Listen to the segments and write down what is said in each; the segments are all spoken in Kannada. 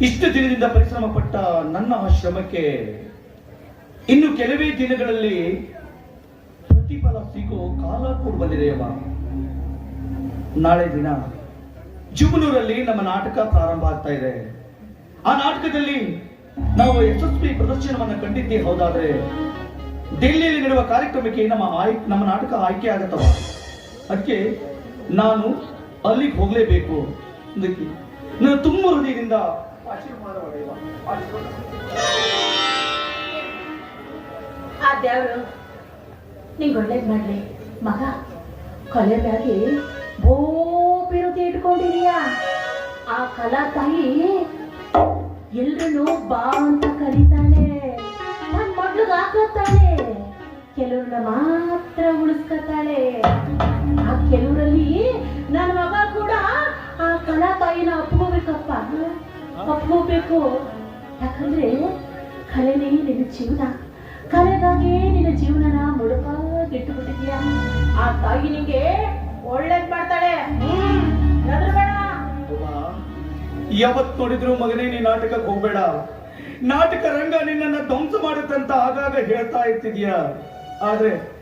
ಇಷ್ಟು ದಿನದಿಂದ ಪರಿಶ್ರಮ ಪಟ್ಟ ನನ್ನ ಆ ಶ್ರಮಕ್ಕೆ ಇನ್ನು ಕೆಲವೇ ದಿನಗಳಲ್ಲಿ ಪ್ರತಿಫಲ ಸಿಗೋ ಕಾಲ ಕೂಡ ಬಂದಿದೆ ಅವ್ವ ನಾಳೆ ದಿನ ಜುಮನೂರಲ್ಲಿ ನಮ್ಮ ನಾಟಕ ಪ್ರಾರಂಭ ಆಗ್ತಾ ಇದೆ. ಆ ನಾಟಕದಲ್ಲಿ ನಾವು ಯಶಸ್ವಿ ಪ್ರದರ್ಶನವನ್ನು ಕಂಡಿದ್ದೇ ಹೌದಾದ್ರೆ ಡೆಲ್ಲಿಯಲ್ಲಿ ನಡೆಯುವ ಕಾರ್ಯಕ್ರಮಕ್ಕೆ ನಮ್ಮ ಆಯ್, ನಮ್ಮ ನಾಟಕ ಆಯ್ಕೆ ಆಗತ್ತವ ಅದಕ್ಕೆ ನಾನು ಅಲ್ಲಿಗೆ ಹೋಗಲೇಬೇಕು ಅದಕ್ಕೆ. ನಾನು ತುಂಬ ಹೃದಯದಿಂದ ಆಶೀರ್ವಾದ. ಆ ಮಾಡ್ಲಿ. ಮಗ, ಕೊಲೆ ಮ್ಯಾಗೆ ಬೋಪಿರುತಿ ಇಟ್ಕೊಂಡಿದೀಯ? ಆ ಕಲಾ ತಾಯಿ ಎಲ್ರನ್ನೂ ಬಾ ಅಂತ ಕರೀತಾಳೆ. ನನ್ ಮಗ್ಳಿಗೆ ಹಾಕತ್ತಾಳೆ ಕೆಲವ್ರನ್ನ ಮಾತ್ರ ಉಳಿಸ್ಕತ್ತಾಳೆ ಆ ಕೆಲವರಲ್ಲಿ ನನ್ನ ಮಗ ಕೂಡ ಆ ಕಲಾ ತಾಯಿನ ಅಪ್ಕೋಬೇಕಪ್ಪ ಅಪ್ಕೋಬೇಕು ಯಾಕಂದ್ರೆ ಕಲೆನೇ ನಿನ್ನ ಜೀವನ. ಕಲೆಗಾಗಿ ನಿನ್ನ ಜೀವನನ ಮುಡುಕಾಗಿಟ್ಟುಬಿಟ್ಟಿದ್ಯಾ ಆ ತಾಯಿ ನಿಂಗೆ ಒಳ್ಳೇದ್ ಮಾಡ್ತಾಳೆ. ಹ್ಮ್. ಯಾವತ್ ನೋಡಿದ್ರು ಮಗನೇ, ನೀ ನಾಟಕಕ್ಕೆ ಹೋಗ್ಬೇಡ. ನಾಟಕ ರಂಗ ನಿನ್ನನ್ನು ಧ್ವಂಸ ಮಾಡುತ್ತಂತ ಆಗಾಗ ಹೇಳ್ತಾ ಇರ್ತಿದ್ಯ. ಆದ್ರೆ,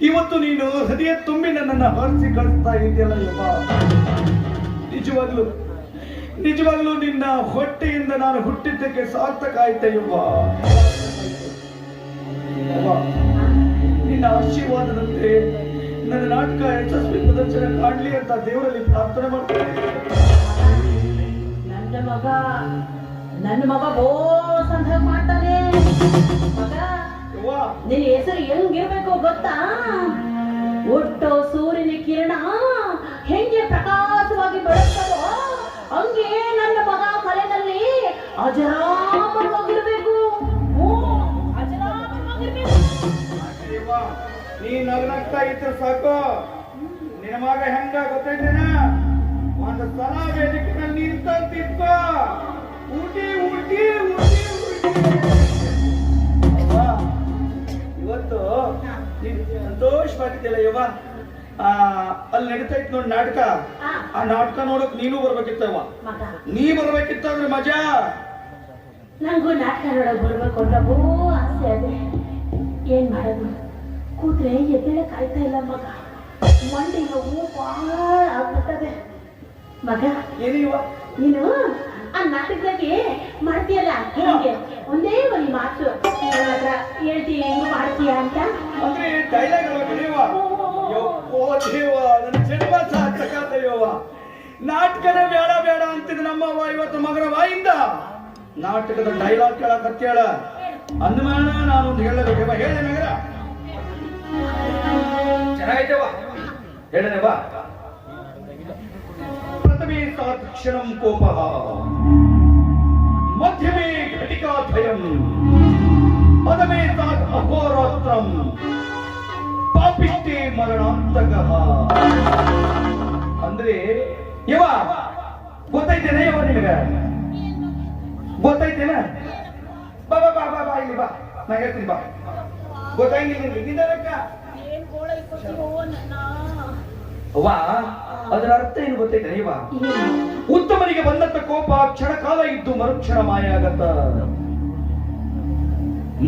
ಇವತ್ತು ನೀನು ಹೃದಯ ತುಂಬಿ ನನ್ನನ್ನು ಹರಿಸಿ ಕಳಿಸ್ತಾ ಇದೆಯಲ್ಲ ನಿಜವಾಗ್ಲು, ನಿಜವಾಗ್ಲೂ ನಿನ್ನ ಹೊಟ್ಟೆಯಿಂದ ನಾನು ಹುಟ್ಟಿದ್ದಕ್ಕೆ ಸಾರ್ಥಕ ಆಯ್ತ ಯಪ್ಪ, ನಿನ್ನ ಆಶೀರ್ವಾದದಂತೆ ನನ್ನ ನಾಟಕ ಯಶಸ್ವಿ ಪ್ರದರ್ಶನ ಕಾಣಲಿ ಅಂತ ದೇವರಲ್ಲಿ ಪ್ರಾರ್ಥನೆ ಮಾಡ್ತೇನೆ. ಮಗ ನನ್ನ ಮಗ ಬೋ ಸಂತ ಮಾಡ್ತಾನೆ. ಮಗ ನಿನ್ನ ಹೆಸರು ಹೆಂಗಿರ್ಬೇಕು ಗೊತ್ತಾ? ಒಟ್ಟು ಸೂರ್ಯನ ಕಿರಣ ಹೆಂಗೆ ಪ್ರಕಾಶವಾಗಿ ಬೆಳಗ್ತದೋ ಹಂಗೆ ನನ್ನ ಮಗ ಕಲೆನಲ್ಲಿ ಅಜರಾಮವಾಗಿರ್ಬೇಕು ನೀ ನಗ್ನಾಗ್ತಾ ಇದ್ರೆ ಸಾಕು. ನಿನ್ನ ಮಗ ಹೆಂಗ ಗೊತ್ತೈತೇನ? ಒಂದು ಸಲ ವೇದಿಕೆ ಸಂತೋಷವಾಗಿದ್ಯಲ್ಲ ಯವ್ವ? ಆ, ಅಲ್ಲಿ ನಡೀತಾ ಇತ್ತು ನೋಡಿ ನಾಟಕ. ಆ, ನಾಟಕ ನೋಡಕ್ ನೀನು ಬರ್ಬೇಕಿತ್ತವ ನೀ ನೀ ಬರ್ಬೇಕಿತ್ತಂದ್ರೆ ಮಜಾ. ನಂಗೂ ನಾಟಕ ನೋಡಕ್ ಬರ್ಬೇಕು ಅಂತ ಆಸೆ ಅದೇ ಏನ್ ಮಾಡೋದು? ಕೂತ್ರೆ ಎದ್ದೇಳ ಕಾಯ್ತಾ ಇಲ್ಲ ಮಗ. ಮಂಡಿ ನೋವು ಬಹಳ ಆಗ್ಬಿಟ್ಟದೆ. ಮಗ. ಏನಿವ ನೀನು ಆ ನಾಟಕದಾಗೆ ಮಾಡ್ತೀಯಲ್ಲ? ಹಿಂಗೆ ಒಂದೇ ಒಂದು ಮಾತು. ಹೇಳ್ತೀಯ ಹೆಂಗ್ ಮಾಡ್ತೀಯ ಅಂತ? ಅಂದ್ರೆ ಡೈಲಾಗ್ ದೇವ ನನ್ನ ಜನ್ಮ ಸಾರ್ಥಕ ಯವ್ವ ನಾಟಕನೇ ಬೇಡ ಬೇಡ ಅಂತಿದ್ ನಮ್ಮವ್ವ ಇವತ್ತು ಮಗನ ವಾಯಿಂದ ನಾಟಕದ ಡೈಲಾಗ್ ಕೇಳಕತ್ತೇಳ ಅಂದಮಾನ ನಾನೊಂದು ಹೇಳಬೇಕೇವ ಹೇಳ ನಗರ ಚೆನ್ನಾಗೈತೆವ ಹೇಳನೆ ಬಾ ಪ್ರಥಮೇ ಸಾತ್ ಕ್ಷಣಂ ಕೋಪ. ಮಧ್ಯಮೇ ಘಟಿಕಾಭಯಂ. ಪದಮೇ ತಾತ್ ಅಹೋರಾತ್ರಂ ಪಾಪಿಷ್ಟೇ ಮರಣಾಂತಕಃ. ಅಂದ್ರೆ ಇವ ಗೊತ್ತೈತೇನ ಇವ ನಿನಗ? ಗೊತ್ತೈತೇನ ಬಾ ಬಾ ಬಾ ಬಾ ಬಾ ಇಲ್ಲಿ ಬಾ. ನಾ ಹೇಳ್ತೀನಿ ಬಾ. ಗೊತ್ತಾಗಿಲ್ಲ ಅವ್ವ ಅದರ ಅರ್ಥ ಏನು ಗೊತ್ತೈತೆ ಯವ ಉತ್ತಮನಿಗೆ ಬಂದಂತ ಕೋಪ ಕ್ಷಣ ಕಾಲ ಇದ್ದು ಮರುಕ್ಷಣ ಮಾಯ ಆಗತ್ತ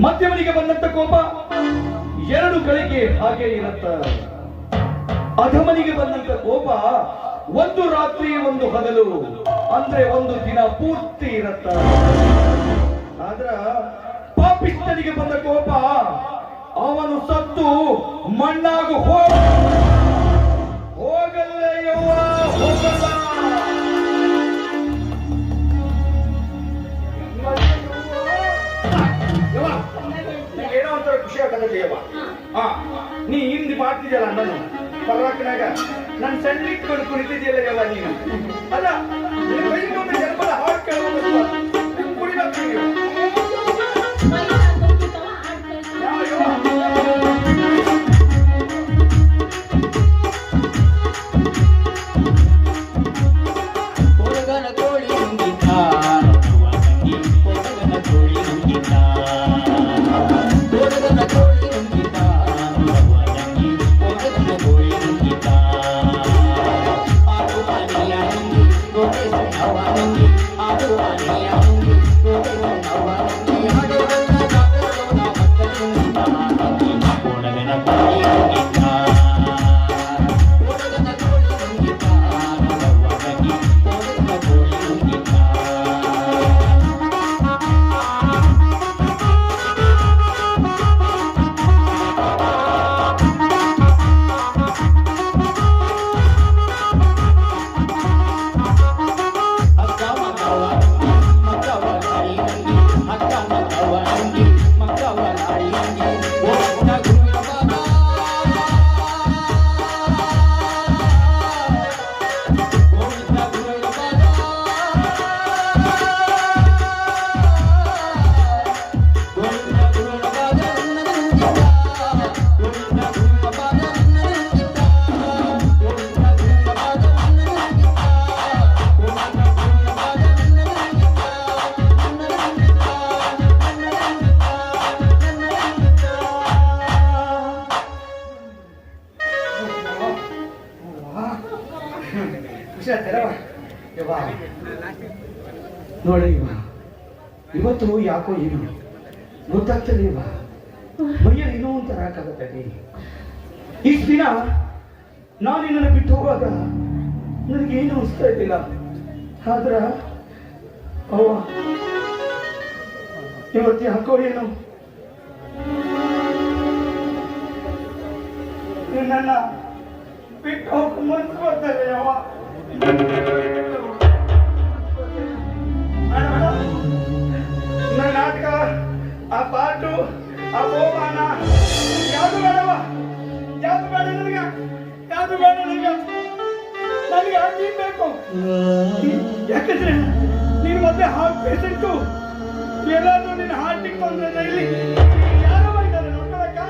ಮಧ್ಯಮನಿಗೆ ಬಂದಂತ ಕೋಪ ಎರಡು ಗಳಿಗೆ ಹಾಗೆ ಇರತ್ತ. ಅಧಮನಿಗೆ ಬಂದಂತ ಕೋಪ ಒಂದು ರಾತ್ರಿ ಒಂದು ಹಗಲು ಅಂದ್ರೆ ಒಂದು ದಿನ ಪೂರ್ತಿ ಇರತ್ತ. ಆದ್ರ ಪಾಪಿಸ್ತನಿಗೆ ಬಂದ ಕೋಪ ಅವನು ಸತ್ತು ಮಣ್ಣಾಗು ಹೋಗ ಹೋಗಲ್ಲ ಹೋಗಲ್ಲ. ಯವ್ವ ಹಾ ನೀ ಹಿಂದಿ ಮಾಡ್ತಿದ್ಯಲ್ಲ ನಾನು ಪರ್ವಾಕಿನಾಗ ನನ್ನ ಸಣ್ಣ ಯವ್ವ ನೀನು. ಅಲ್ಲ I'm ನೋಡಿ ಇವ. ಇವತ್ತು ಯಾಕೋ ಏನು? ಗೊತ್ತಾಗ್ತದೆ ಇವ. ಮೈಯಲ್ಲಿ ಏನೋ ಒಂಥರ ನೀ ಇಷ್ಟು ದಿನ ನಾನು ನಿನ್ನನ್ನು ಬಿಟ್ಟು ಹೋಗುವಾಗ ನನಗೇನು ಅನಿಸ್ತಾ ಇದ್ದಿಲ್ಲ ಆದ್ರ ಅವ್ವ, ಇವತ್ತು ಯಾಕೋ ಏನು? ನಿನ್ನನ್ನ ಬಿಟ್ಟು ಹೋಗಕ್ಕೆ ಮನ್ಸು ಬರ್ತಾರೆ ಅವ್ವ ನನ್ನ ನಾಟಕ, ಆ ಪಾಟು, ಆ ಬಹುಮಾನ, ಯಾವುದು ಬೇಡವ? ಯಾವುದು ಬೇಡ ನನಗ? ನನಗ? ಬೇಕು? ಯಾಕಂದ್ರೆ ಮೊದಲೇ ಹಾರ್ಟ್ ಎಲ್ಲಾದ್ರೂ ನಿನ್ನ ಹಾರ್ಟಿಗೆ ತೊಂದರೆ ಇಲ್ಲಿ ಯಾರೋ ಬಂದಿದ್ದಾರೆ, ನೋಡ್ಕೊಳಕ್ಕ?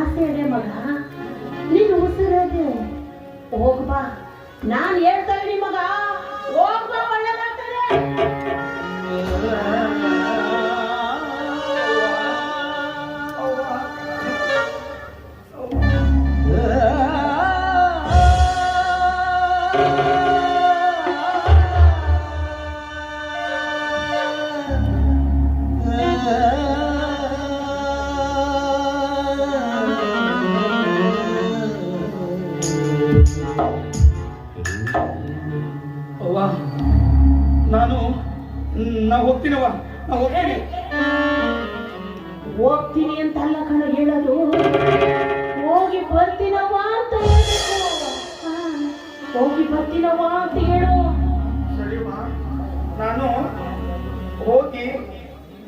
ಅದು ನಿನ್ನ ಆಸೆ ಇದೆ ಮಗ ನೀನು ಉಸಿರದೆ ಹೋಗ್ಬಾ. ನಾನು ಹೇಳ್ತಾ ಮಗ ಹೋಗ್ಬಾ ಒಳ್ಳೇದಾಗ್ತದೆ ನಾನು ನಾ ಹೋಗ್ತೀನವ ನಾ ಹೋಗ್ತೀನಿ ಹೋಗ್ತೀನಿ ಅಂತ ಅಲ್ಲ ಕಣ ಹೇಳೋದು. ಹೋಗಿ ಬರ್ತೀನವ ಅಂತ ಹೇಳಬೇಕು ಹೋಗಿ ಬರ್ತೀನವ ಅಂತ ಹೇಳು. ಸರಿವಾ ನಾನು ಹೋಗಿ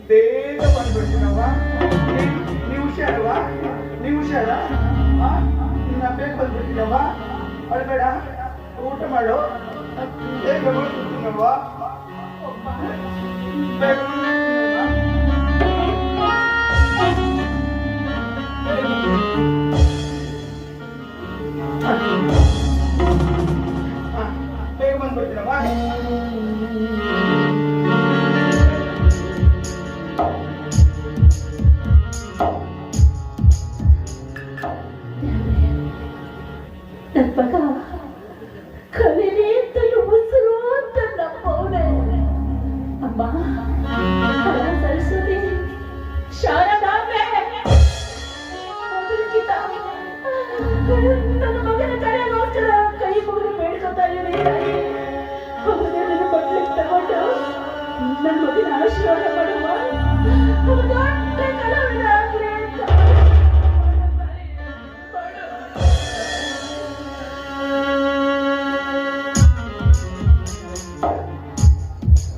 ಬೇಗ ಬಂದ್ಬಿಡ್ತೀನವ ನೀವ್- ಹುಷಾರವಾ ನೀವು ಹುಷಾರ? ನಾ ಬೇಗ ಬಂದ್ಬಿಡ್ತೀನವ ಅಳ್ಬೇಡ ಊಟ ಮಾಡು. ಬೇಗ ಬಂದ್ಬಿಡ್ತೀನವ್ವ. ಬೇಗ ತಾಯಿ.